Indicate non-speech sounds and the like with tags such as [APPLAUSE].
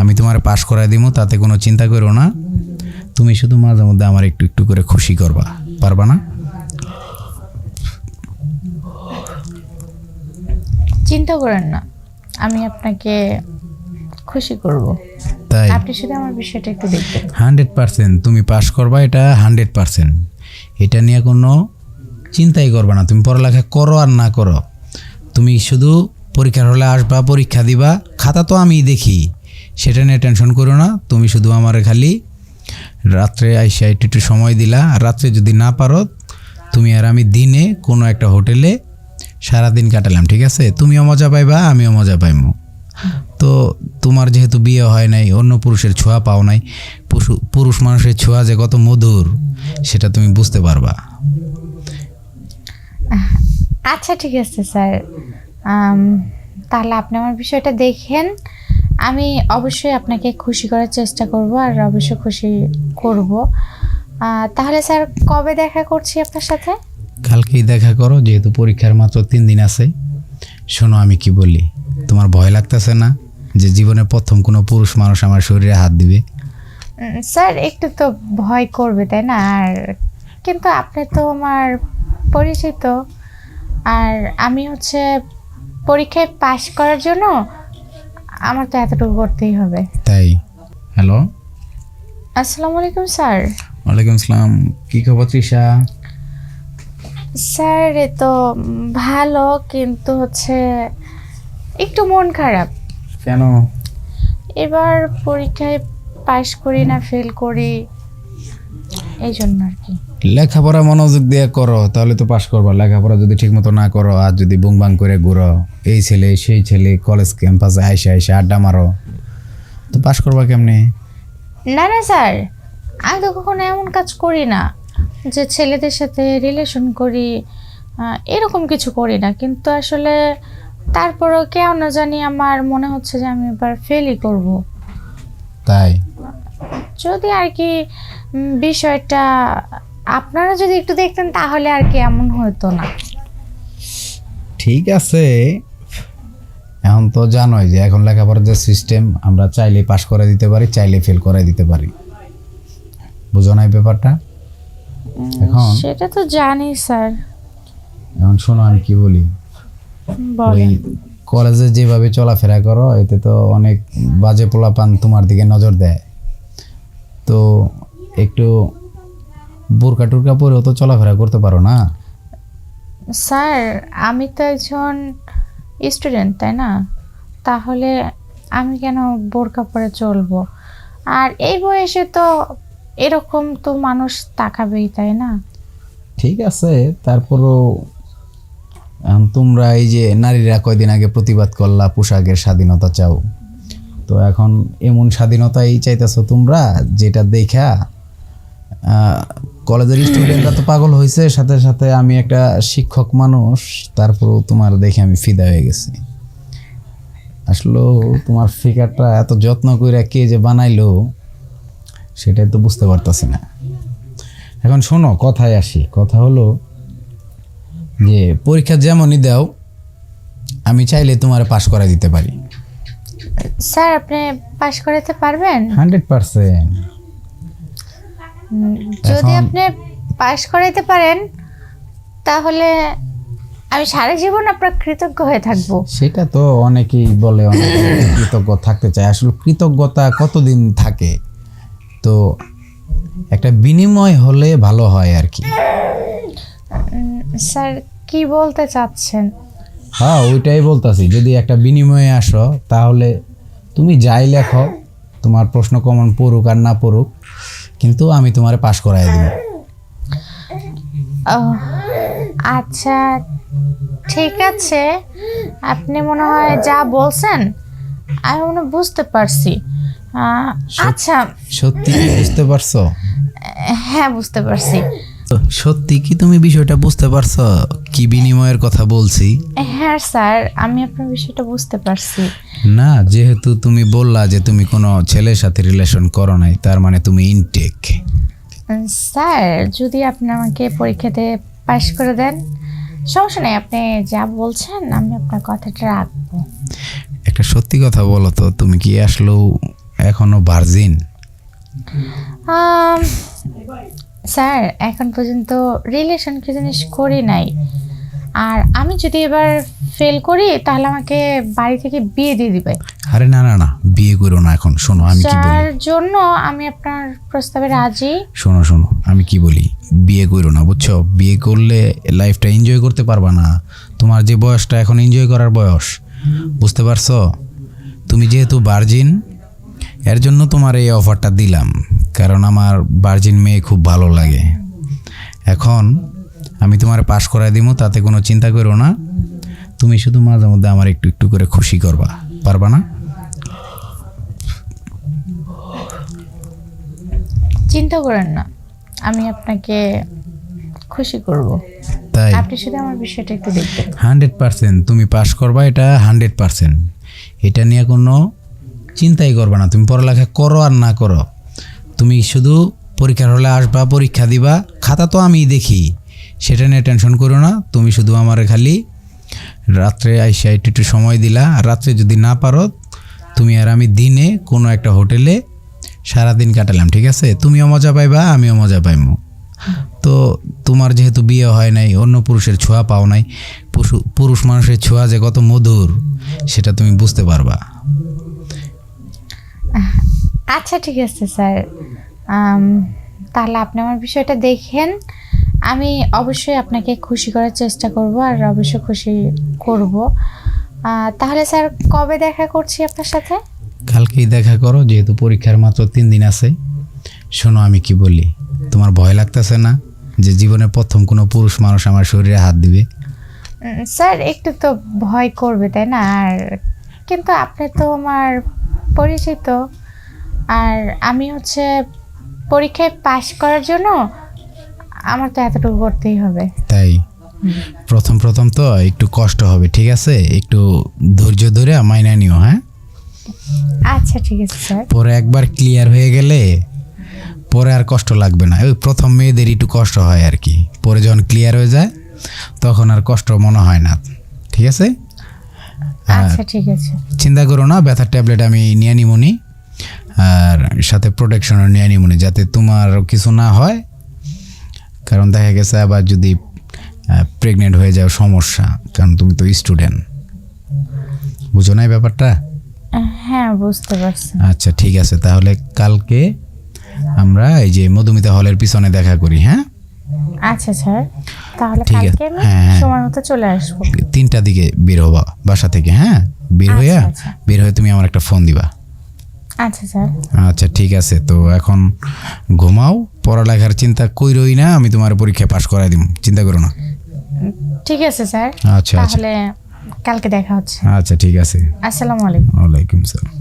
আমি তোমার পাশ করাই দিব তাতে কোনো চিন্তা করো না। তুমি শুধু মাঝে মধ্যে আমার একটু একটু করে খুশি করবা। পারবা না? চিন্তা করেন না। আমি আপনাকে খুশি করব। তাই? আপনি শুধু আমার বিষয়টা একটু দেখবেন। হান্ড্রেড পার্সেন্ট তুমি পাস করবা এটা হান্ড্রেড পার্সেন্ট। এটা নিয়ে কোনো চিন্তাই করবা না। তুমি পড়ালেখা করো আর না করো। তুমি শুধু পরীক্ষার হলে আসবা পরীক্ষা দিবা। খাতা তো আমি দেখি। সেটা নিয়ে টেনশন করো না, তুমি শুধু আমার খালি রাত্রে আইসা একটু একটু সময় দিলা রাত্রে যদি না পারো, তুমি আর আমি দিনে কোনো একটা হোটেলে সারাদিন কাটালাম, ঠিক আছে? তুমিও মজা পাইবা, আমিও মজা পাইমো। তো তোমার যেহেতু বিয়ে হয় নাই, অন্য পুরুষের ছোঁয়া পাও নাই, পুরুষ মানুষের ছোঁয়া যে কত মধুর, সেটা তুমি বুঝতে পারবা। আচ্ছা ঠিক আছে, স্যার। তাহলে আপনি আমার বিষয়টা দেখেন আমি অবশ্যই আপনাকে খুশি করার চেষ্টা করব আর অবশ্যই খুশি করব। তাহলে স্যার কবে দেখা করছি আপনার সাথে? কালকেই দেখা করো যেহেতু পরীক্ষার মাত্র তিন দিন আছে। শোনো আমি কি বলি তোমার ভয় লাগতেছে না যে জীবনে প্রথম কোনো পুরুষ মানুষ আমার শরীরে হাত দিবে? স্যার একটু তো ভয় করবে তাই না? আর কিন্তু আপনি তো আমার পরিচিত। আর আমি হচ্ছে পরীক্ষায় পাশ করার জন্য আমার তো এতটুকু করতেই হবে। তাই? হ্যালো আসসালামু আলাইকুম স্যার। ওয়ালাইকুম আসসালাম। কি খবর তৃষা? স্যার এ তো ভালো কিন্তু হচ্ছে একটু মন খারাপ। কেন? এবার পরীক্ষায় পাশ করি না ফেল করি এই জন্য আর কি। লেখাপড়া মনোযোগ দিয়ে করো তাহলে তো পাশ করবা। লেখাপড়া যদি ঠিকমতো না করো আর যদি বুংবাং করে ঘুরো এই ছেলে সেই ছেলে কলেজ ক্যাম্পাসে আইসে আইসে আড্ডা মারো তো পাশ করবা কেমনে? না না স্যার আমি তো কখনো এমন কাজ করি না যে ছেলেদের সাথে রিলেশন করি এরকম কিছু করি না। কিন্তু আসলে তারপরেও কেন জানি আমার মনে হচ্ছে যে আমি এবার ফেলই করব। তাই? যদি আর কি বিষয়টা আপনারা যদি একটু দেখতেন তাহলে আর কি এমন হতো না। ঠিক আছে। এখন তো জানোই যে এখন লেখাপড়ার যে সিস্টেম আমরা চাইলে পাশ করে দিতে পারি চাইলে ফেল করে দিতে পারি। বুঝো না এই ব্যাপারটা এখন? সেটা তো জানি স্যার। এখন শোনো আমি কি বলি? ওই কলেজে যেভাবে চলাফেরা করো এতে তো অনেক বাজে পোলাপান তোমার দিকে নজর দেয়। তো একটু বোরকা টুরকা পরেও তো চলাফেরা করতে পারো না। স্যার আমি তো একজন স্টুডেন্ট তাই না? তাহলে আমি কেন বোরকা পরে চলবো? আর এই বয়সে তো এরকম তো মানুষ তাকাবেই তাই না? ঠিক আছে তারপরও তোমরা এই যে নারীরা কয়দিন আগে প্রতিবাদ করলা পোশাকের স্বাধীনতা চাও। তো এখন এমন স্বাধীনতাই চাইতেছো তোমরা যেটা দেখা কলেজের [CLEARS THROAT] স্টুডেন্টরা তো পাগল হয়েছে সাথে সাথে আমি একটা শিক্ষক মানুষ তারপরেও তোমার দেখে আমি ফিদা হয়ে গেছি। আসলে তোমার ফিগারটা এত যত্ন করে কে যে বানাইলো সেটাই তো বুঝতে পারতাছি না। এখন শোনো কথায় আসি। কথা হলো যে পরীক্ষা যেমনই দাও আমি চাইলে তোমার পাশ করাই দিতে পারি। স্যার আপনি পাশ করাতে পারবেন? Hundred percent. যদি আপনি পাশ করাইতে পারেন তাহলে আমি সারা জীবন আপনার কৃতজ্ঞ হয়ে থাকব। সেটা তো অনেকেই বলে অনেকে [COUGHS] কৃতজ্ঞ থাকতে চায়। আসলে কৃতজ্ঞতা কতদিন থাকে? তো একটা বিনিময় হলে ভালো হয় আর কি। স্যার কি বলতে চাচ্ছেন? হ্যাঁ ওইটাই বলতাছি। যদি একটা বিনিময়ে আসো তাহলে তুমি যাই লেখো তোমার প্রশ্ন কমন পড়ুক আর না পড়ুক কিন্তু আমি তোমারে পাশ করাই দিব। ও আচ্ছা ঠিক আছে। আপনি মনে হয় যা বলছেন আমি মনে হয় বুঝতে পারছি। আহ, আচ্ছা। সত্যি কি বুঝতে পারছ? হ্যাঁ বুঝতে পারছি। সত্যি কি তুমি বিষয়টা বুঝতে পারছ? কি বিনিময়ের কথা বলছি? হ্যাঁ স্যার আমি আপনার বিষয়টা বুঝতে পারছি। না যেহেতু তুমি বললা যে তুমি কোনো ছেলের সাথে রিলেশন করো নাই তার মানে তুমি ইনটেক স্যার যদি আপনি আমাকে পরীক্ষাতে পাশ করে দেন সমস্যা নেই আপনি যা বলছেন আমি আপনার কথাটা রাখব। একটা সত্যি কথা বলো তো তুমি কি আসলেও এখনও ভার্জিন স্যার এখন পর্যন্ত রিলেশন কি জিনিস করি নাই। আর আমি যদি এবার ফেল করি তাহলে আমাকে বাড়ি থেকে বিয়ে দিয়ে দিবে। আরে না না না বিয়ে করো না এখন। শোনো আমি কি বলি? জন্য আমি আপনার প্রস্তাবে রাজি। শোনো শোনো আমি কি বলি? বিয়ে করো না বুঝছ? বিয়ে করলে লাইফটা এনজয় করতে পারবা না। তোমার যে বয়সটা এখন এনজয় করার বয়স বুঝতে পারছ? তুমি যেহেতু ভার্জিন এর জন্য তোমার এই অফারটা দিলাম। কারণ আমার ভার্জিন মেয়ে খুব ভালো লাগে। এখন আমি তোমার পাশ করাই দিব তাতে কোনো চিন্তা করো না। তুমি শুধু মাঝে মধ্যে আমার একটু একটু করে খুশি করবা। পারবা না? চিন্তা করেন না আমি আপনাকে খুশি করব। তাই? আপনি শুধু আমার বিষয়টা একটু দেখবেন। হান্ড্রেড পার্সেন্ট তুমি পাশ করবা এটা হান্ড্রেড পার্সেন্ট। এটা নিয়ে কোনো চিন্তাই করবে না। তুমি পড়ালেখা করো আর না করো। তুমি শুধু পরীক্ষার হলে আসবা, পরীক্ষা দিবা, খাতা তো আমিই দেখি। সেটা নিয়ে টেনশন করো না, তুমি শুধু আমার খালি রাত্রে আইসা একটু একটু সময় দিলা, আর রাত্রে যদি না পারো, তুমি আর আমি দিনে কোনো একটা হোটেলে সারাদিন কাটালাম, ঠিক আছে? তুমিও মজা পাইবা, আমিও মজা পাইমু। তো তোমার যেহেতু বিয়ে হয় নাই, অন্য পুরুষের ছোঁয়া পাও নাই, পুরুষ মানুষের ছোঁয়া যে কত মধুর, সেটা তুমি বুঝতে পারবা। আচ্ছা ঠিক আছে স্যার। তাহলে আপনি আমার বিষয়টা দেখেন। আমি অবশ্যই আপনাকে খুশি করার চেষ্টা করব আর অবশ্যই খুশি করব। তাহলে স্যার কবে দেখা করছি আপনার সাথে? কালকেই দেখা করো যেহেতু পরীক্ষার মাত্র তিন দিন আছে। শোনো আমি কি বলি তোমার ভয় লাগতেছে না যে জীবনে প্রথম কোনো পুরুষ মানুষ আমার শরীরে হাত দিবে? স্যার একটু তো ভয় করবে তাই না? আর কিন্তু আপনি তো আমার পরিচিত। আর আমি হচ্ছে পরীক্ষায় পাশ করার জন্য আমার তো এতটুকু করতেই হবে। তাই? প্রথম প্রথম তো একটু কষ্ট হবে ঠিক আছে? একটু ধৈর্য ধরে মাইনা নিও হ্যাঁ? আচ্ছা ঠিক আছে স্যার। পরে একবার ক্লিয়ার হয়ে গেলে পরে আর কষ্ট লাগবে না। ওই প্রথম মেয়েদের একটু কষ্ট হয় আর কি। পরে যখন ক্লিয়ার হয়ে যায় তখন আর কষ্ট মনে হয় না ঠিক আছে? আচ্ছা ঠিক আছে। চিন্তা করো না ব্যথার ট্যাবলেট আমি নিয়ে নিমুনি। আর সাথে প্রোটেকশনও নিয়ে নিমুনি যাতে তোমার কিছু না হয়। কারণ দেখা গেছে আবার যদি প্রেগনেন্ট হয়ে যাও সমস্যা কারণ তুমি তো স্টুডেন্ট বুঝো না এই ব্যাপারটা? হ্যাঁ বুঝতে পারছি। আচ্ছা ঠিক আছে তাহলে কালকে আমরা এই যে মধুমিতা হলের পিছনে দেখা করি হ্যাঁ? আচ্ছা স্যার তাহলে ঠিক আছে। কালকে আমি হ্যাঁ, হ্যাঁ। সময় মতো চলে আসব। তিনটা দিকে বের হবা বাসা থেকে হ্যাঁ? বের হইয়া আচ্ছা। বের হয়ে তুমি আমার একটা ফোন দিবা। আচ্ছা স্যার। আচ্ছা ঠিক আছে। তো এখন ঘুমাও পড়ালেখার চিন্তা কইরই না আমি তোমার পরীক্ষা পাশ করাই দিব চিন্তা করো না। ঠিক আছে স্যার। আচ্ছা আচ্ছা। তাহলে কালকে দেখা হচ্ছে। আচ্ছা ঠিক আছে। আসসালামু আলাইকুম। ওয়ালাইকুম সালাম।